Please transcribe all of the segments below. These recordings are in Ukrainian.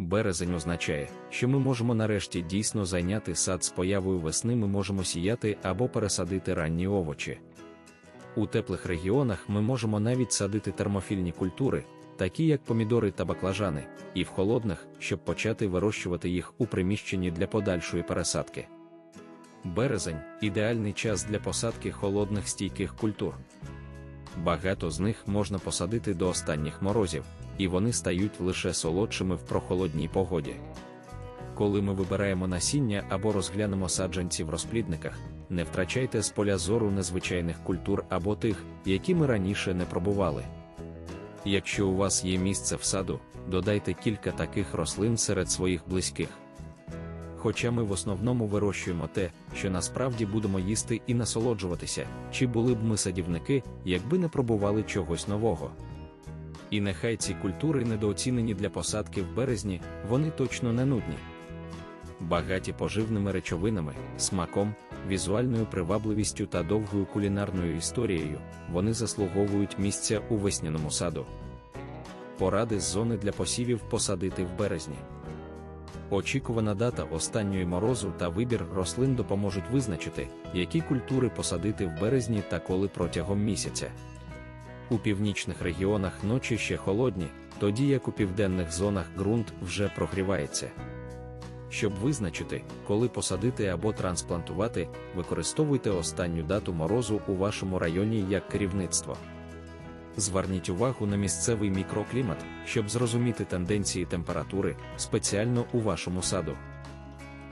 Березень означає, що ми можемо нарешті дійсно зайняти сад з появою весни ми можемо сіяти або пересадити ранні овочі. У теплих регіонах ми можемо навіть садити термофільні культури, такі як помідори та баклажани, і в холодних, щоб почати вирощувати їх у приміщенні для подальшої пересадки. Березень ідеальний час для посадки холодних стійких культур. Багато з них можна посадити до останніх морозів, і вони стають лише солодшими в прохолодній погоді. Коли ми вибираємо насіння або розглянемо саджанці в розплідниках, не втрачайте з поля зору незвичайних культур або тих, які ми раніше не пробували. Якщо у вас є місце в саду, додайте кілька таких рослин серед своїх близьких. Хоча ми в основному вирощуємо те, що насправді будемо їсти і насолоджуватися, чи були б ми садівники, якби не пробували чогось нового. І нехай ці культури недооцінені для посадки в березні, вони точно не нудні. Багаті поживними речовинами, смаком, візуальною привабливістю та довгою кулінарною історією, вони заслуговують місця у весняному саду. Поради з зони для посівів посадити в березні. Очікувана дата останньої морозу та вибір рослин допоможуть визначити, які культури посадити в березні та коли протягом місяця. У північних регіонах ночі ще холодні, тоді як у південних зонах ґрунт вже прогрівається. Щоб визначити, коли посадити або трансплантувати, використовуйте останню дату морозу у вашому районі як керівництво. Зверніть увагу на місцевий мікроклімат, щоб зрозуміти тенденції температури спеціально у вашому саду.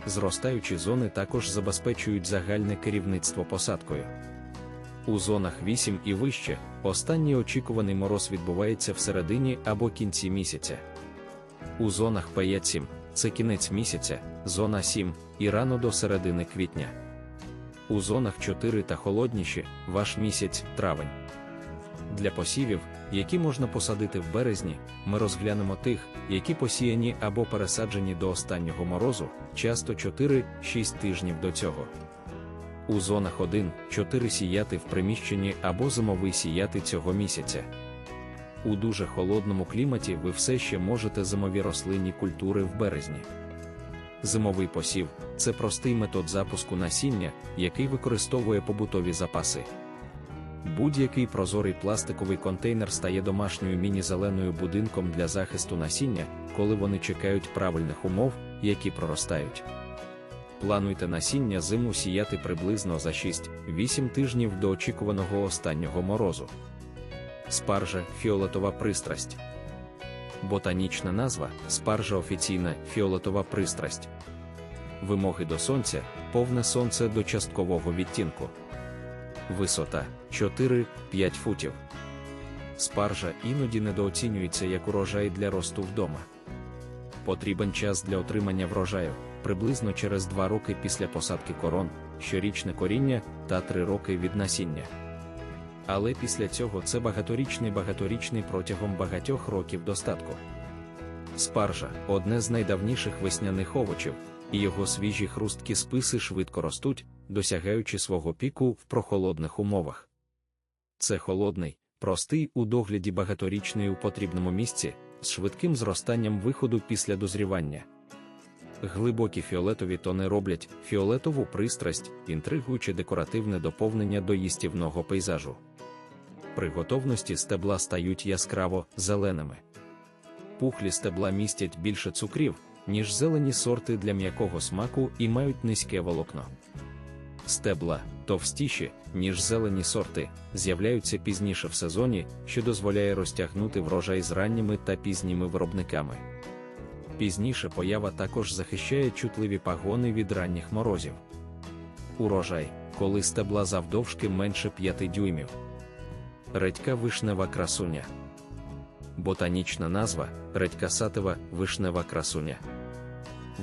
Зростаючі зони також забезпечують загальне керівництво посадкою. У зонах 8 і вище останній очікуваний мороз відбувається в середині або кінці місяця. У зонах 5-7 це кінець місяця, зона 7 і рано до середини квітня. У зонах 4 та холодніші ваш місяць травень. Для посівів, які можна посадити в березні, ми розглянемо тих, які посіяні або пересаджені до останнього морозу, часто 4-6 тижнів до цього. У зонах 1-4 сіяти в приміщенні або зимовий сіяти цього місяця. У дуже холодному кліматі ви все ще можете зимові рослинні культури в березні. Зимовий посів це простий метод запуску насіння, який використовує побутові запаси. Будь-який прозорий пластиковий контейнер стає домашньою міні-зеленою будинком для захисту насіння, коли вони чекають правильних умов, які проростають. Плануйте насіння зиму сіяти приблизно за 6-8 тижнів до очікуваного останнього морозу. Спаржа фіолетова пристрасть. Ботанічна назва спаржа офіційна фіолетова пристрасть. Вимоги до сонця повне сонце до часткового відтінку. Висота 4-5 футів. Спаржа іноді недооцінюється як урожай для росту вдома. Потрібен час для отримання врожаю приблизно через 2 роки після посадки корон, щорічне коріння та 3 роки від насіння. Але після цього це багаторічний багаторічний протягом багатьох років достатку. Спаржа одне з найдавніших весняних овочів, і його свіжі хрусткі списи швидко ростуть, досягаючи свого піку в прохолодних умовах. Це холодний, простий у догляді багаторічний у потрібному місці, з швидким зростанням виходу після дозрівання. Глибокі фіолетові тони роблять фіолетову пристрасть, інтригуючи декоративне доповнення до їстівного пейзажу. При готовності стебла стають яскраво зеленими. Пухлі стебла містять більше цукрів, ніж зелені сорти для м'якого смаку і мають низьке волокно. Стебла, товстіші, ніж зелені сорти, з'являються пізніше в сезоні, що дозволяє розтягнути врожай з ранніми та пізніми виробниками. Пізніше поява також захищає чутливі пагони від ранніх морозів. Урожай, коли стебла завдовжки менше 5 дюймів. Редька вишнева красуня. Ботанічна назва редькасатива вишнева красуня.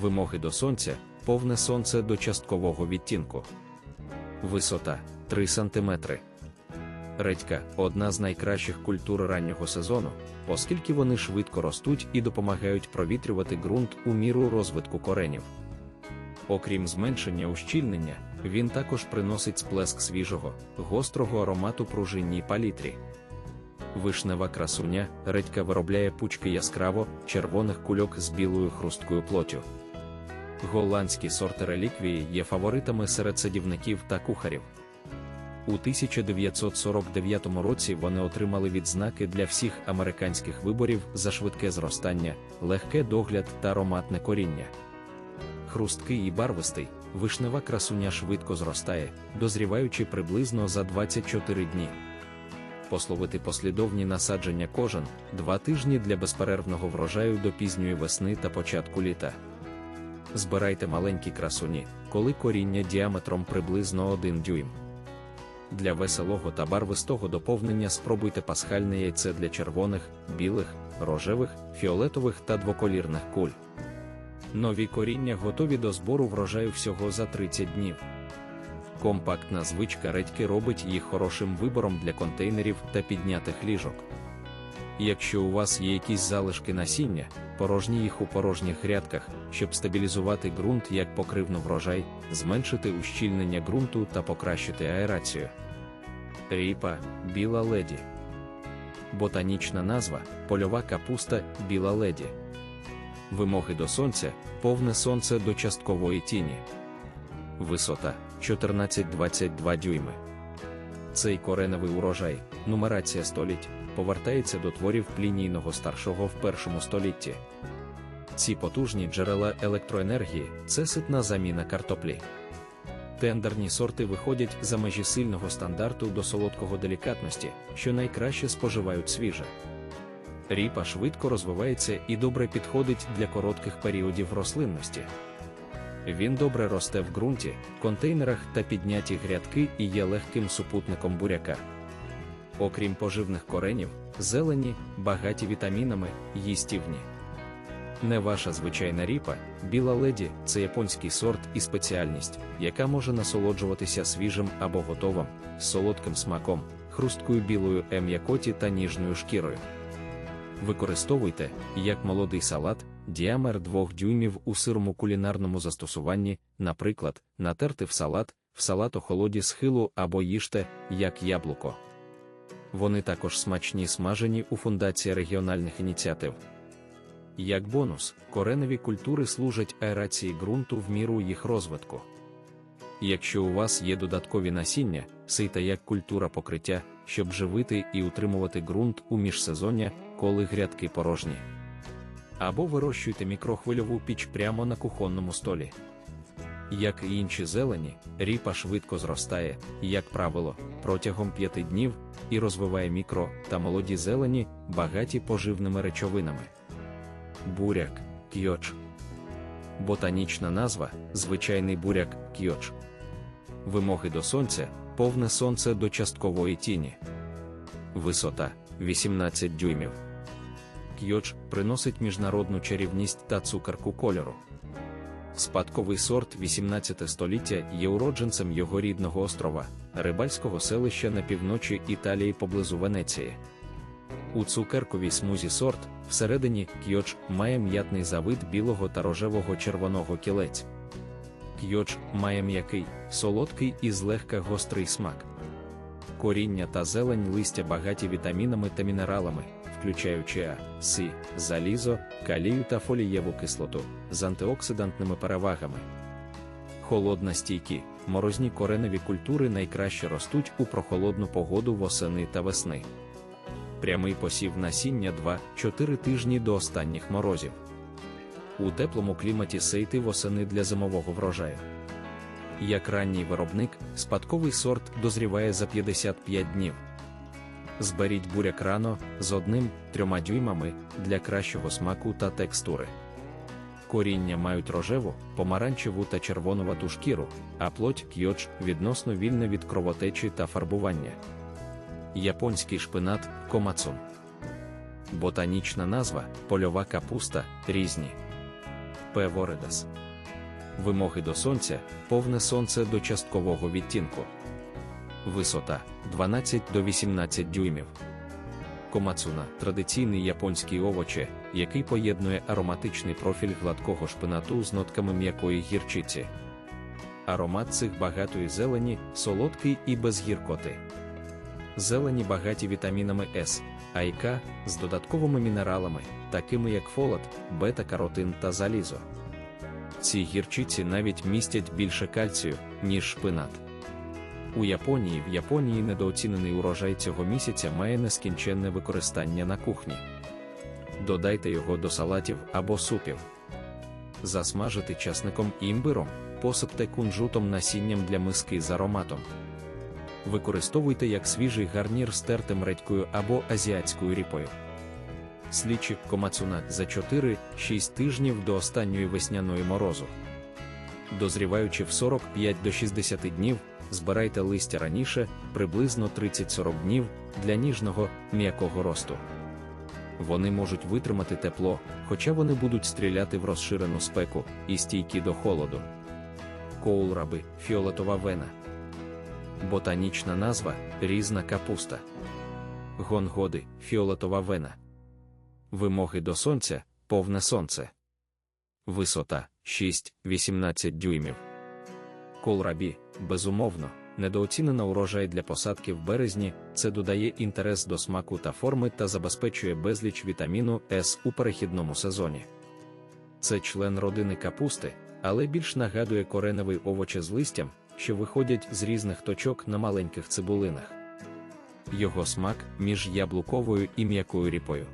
Вимоги до сонця повне сонце до часткового відтінку. Висота 3 см. Редька одна з найкращих культур раннього сезону, оскільки вони швидко ростуть і допомагають провітрювати ґрунт у міру розвитку коренів. Окрім зменшення ущільнення, він також приносить сплеск свіжого, гострого аромату пружинній палітрі. Вишнева красуня, редька виробляє пучки яскраво, червоних кульок з білою хрусткою плотю. Голландські сорти реліквії є фаворитами серед садівників та кухарів. У 1949 році вони отримали відзнаки для всіх американських виборів за швидке зростання, легке догляд та ароматне коріння. Хрусткий і барвистий, вишнева красуня швидко зростає, дозріваючи приблизно за 24 дні. Пословити послідовні насадження кожен два тижні для безперервного врожаю до пізньої весни та початку літа. Збирайте маленькі красуні, коли коріння діаметром приблизно 1 дюйм. Для веселого та барвистого доповнення спробуйте пасхальне яйце для червоних, білих, рожевих, фіолетових та двоколірних куль. Нові коріння готові до збору врожаю всього за 30 днів. Компактна звичка редьки робить їх хорошим вибором для контейнерів та піднятих ліжок. Якщо у вас є якісь залишки насіння, порожні їх у порожніх грядках, щоб стабілізувати ґрунт як покривну врожай, зменшити ущільнення ґрунту та покращити аерацію. Ріпа біла леді. Ботанічна назва польова капуста біла леді. Вимоги до сонця повне сонце до часткової тіні. Висота 14-22 дюйми. Цей кореневий урожай, нумерація століть, повертається до творів плінійного старшого в першому столітті. Ці потужні джерела електроенергії це ситна заміна картоплі. Тендерні сорти виходять за межі сильного стандарту до солодкого делікатності, що найкраще споживають свіже. Ріпа швидко розвивається і добре підходить для коротких періодів рослинності. Він добре росте в ґрунті, контейнерах та підняті грядки і є легким супутником буряка. Окрім поживних коренів, зелені, багаті вітамінами, їстівні. Не ваша звичайна ріпа, біла леді це японський сорт і спеціальність, яка може насолоджуватися свіжим або готовим, солодким смаком, хрусткою білою ем'якоті та ніжною шкірою. Використовуйте, як молодий салат, діаметр 2 дюймів у сирому кулінарному застосуванні, наприклад, натерти в салат, в салат охолоді схилу або їжте, як яблуко. Вони також смачні смажені у фундації регіональних ініціатив. Як бонус, кореневі культури служать аерації ґрунту в міру їх розвитку. Якщо у вас є додаткові насіння, сейте як культура покриття, щоб живити і утримувати ґрунт у міжсезоння, коли грядки порожні. Або вирощуйте мікрохвильову піч прямо на кухонному столі. Як і інші зелені, ріпа швидко зростає, як правило, протягом 5 днів і розвиває мікро та молоді зелені, багаті поживними речовинами. Буряк кьоч. Ботанічна назва звичайний буряк кьоч. Вимоги до сонця повне сонце до часткової тіні. Висота 18 дюймів. Кьоч приносить міжнародну чарівність та цукерку кольору. Спадковий сорт 18 століття є уродженцем його рідного острова, рибальського селища на півночі Італії поблизу Венеції. У цукерковій смузі сорт всередині кьоч має м'ятний завид білого та рожевого червоного кілець. Кьоч має м'який, солодкий і злегка гострий смак. Коріння та зелень листя багаті вітамінами та мінералами, включаючи А, С, залізо, калію та фолієву кислоту з антиоксидантними перевагами. Холодностійкі, морозні кореневі культури найкраще ростуть у прохолодну погоду восени та весни. Прямий посів насіння 2-4 тижні до останніх морозів. У теплому кліматі сейти восени для зимового врожаю. Як ранній виробник, спадковий сорт дозріває за 55 днів. Зберіть буряк рано з одним-трьома дюймами для кращого смаку та текстури. Коріння мають рожеву, помаранчеву та червонувату шкіру, а плоть кьоч відносно вільна від кровотечі та фарбування. Японський шпинат комацун. Ботанічна назва польова капуста різні. П. Воридас. Вимоги до сонця повне сонце до часткового відтінку. Висота 12 до 18 дюймів. Комацуна традиційний японський овоче, який поєднує ароматичний профіль гладкого шпинату з нотками м'якої гірчиці. Аромат цих багатої зелені солодкий і без гіркоти. Зелені багаті вітамінами С, АйК з додатковими мінералами, такими як фолат, бета-каротин та залізо. Ці гірчиці навіть містять більше кальцію, ніж шпинат. У Японії в Японії недооцінений урожай цього місяця має нескінченне використання на кухні. Додайте його до салатів або супів. Засмажити часником і імбиром, посипте кунжутом насінням для миски з ароматом. Використовуйте як свіжий гарнір з тертим редькою або азіатською ріпою. Слідчик комацуна за 4-6 тижнів до останньої весняної морозу. Дозріваючи в 45 до 60 днів, збирайте листя раніше, приблизно 30-40 днів для ніжного, м'якого росту. Вони можуть витримати тепло, хоча вони будуть стріляти в розширену спеку і стійкі до холоду. Коулраби фіолетова вена. Ботанічна назва різна капуста. Гонгоди фіолетова вена. Вимоги до сонця повне сонце. Висота 6-18 дюймів. Колрабі, безумовно, недооцінена урожай для посадки в березні, це додає інтерес до смаку та форми та забезпечує безліч вітаміну С у перехідному сезоні. Це член родини капусти, але більш нагадує кореневий овоче з листям, що виходять з різних точок на маленьких цибулинах. Його смак між яблуковою і м'якою ріпою.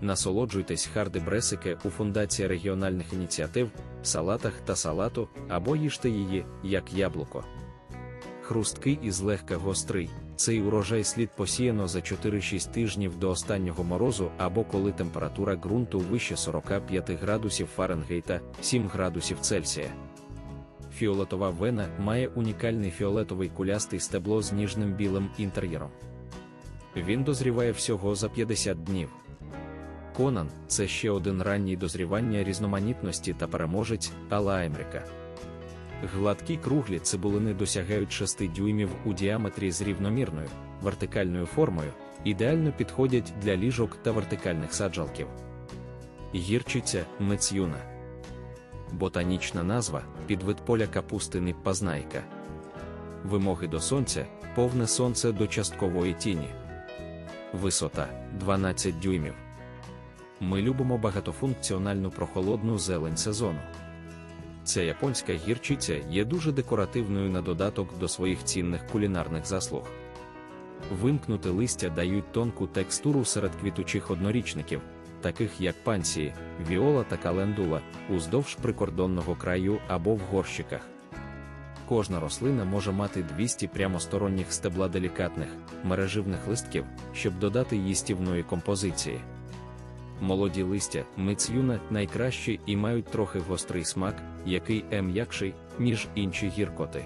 Насолоджуйтесь харди бресики у фундації регіональних ініціатив, салатах та салату, або їжте її, як яблуко. Хрусткий і злегка гострий. Цей урожай слід посіяно за 4-6 тижнів до останнього морозу або коли температура ґрунту вище 45 градусів Фаренгейта 7 градусів Цельсія. Фіолетова вена має унікальний фіолетовий кулястий стебло з ніжним білим інтер'єром. Він дозріває всього за 50 днів. Конан це ще один ранній дозрівання різноманітності та переможець Алла Емріка. Гладкі круглі цибулини досягають 6 дюймів у діаметрі з рівномірною, вертикальною формою, ідеально підходять для ліжок та вертикальних саджалків. Гірчиця мецюна. Ботанічна назва підвид поля капустини пазнайка. Вимоги до сонця повне сонце до часткової тіні. Висота 12 дюймів. Ми любимо багатофункціональну прохолодну зелень сезону. Ця японська гірчиця є дуже декоративною на додаток до своїх цінних кулінарних заслуг. Вимкнути листя дають тонку текстуру серед квітучих однорічників, таких як пансії, віола та календула, уздовж прикордонного краю або в горщиках. Кожна рослина може мати 200 прямосторонніх стебла делікатних, мереживних листків, щоб додати їстівної композиції. Молоді листя мицюна найкращі і мають трохи гострий смак, який е м'якший, ніж інші гіркоти.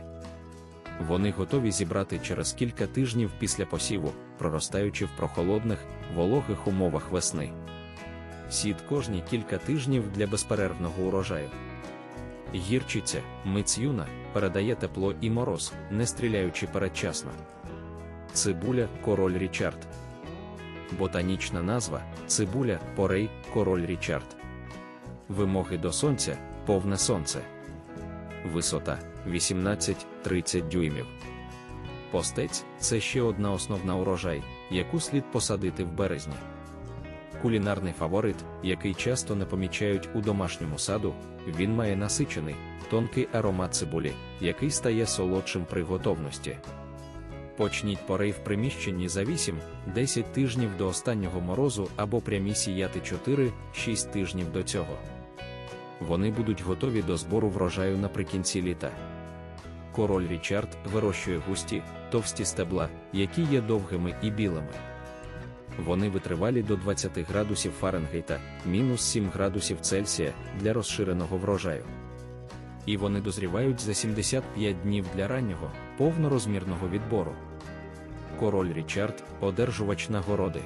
Вони готові зібрати через кілька тижнів після посіву, проростаючи в прохолодних, вологих умовах весни. Сід кожні кілька тижнів для безперервного урожаю. Гірчиця, мицюна, передає тепло і мороз, не стріляючи передчасно. Цибуля король Річард. Ботанічна назва цибуля, порей, король Річард. Вимоги до сонця повне сонце. Висота 18-30 дюймів. Постець це ще одна основна урожай, яку слід посадити в березні. Кулінарний фаворит, який часто не помічають у домашньому саду, він має насичений, тонкий аромат цибулі, який стає солодшим при готовності. Почніть порей в приміщенні за 8-10 тижнів до останнього морозу або прямі сіяти 4-6 тижнів до цього. Вони будуть готові до збору врожаю наприкінці літа. Король Річард вирощує густі, товсті стебла, які є довгими і білими. Вони витривалі до 20 градусів Фаренгейта, мінус 7 градусів Цельсія для розширеного врожаю. І вони дозрівають за 75 днів для раннього, повнорозмірного відбору. Король Річард, одержувач нагороди,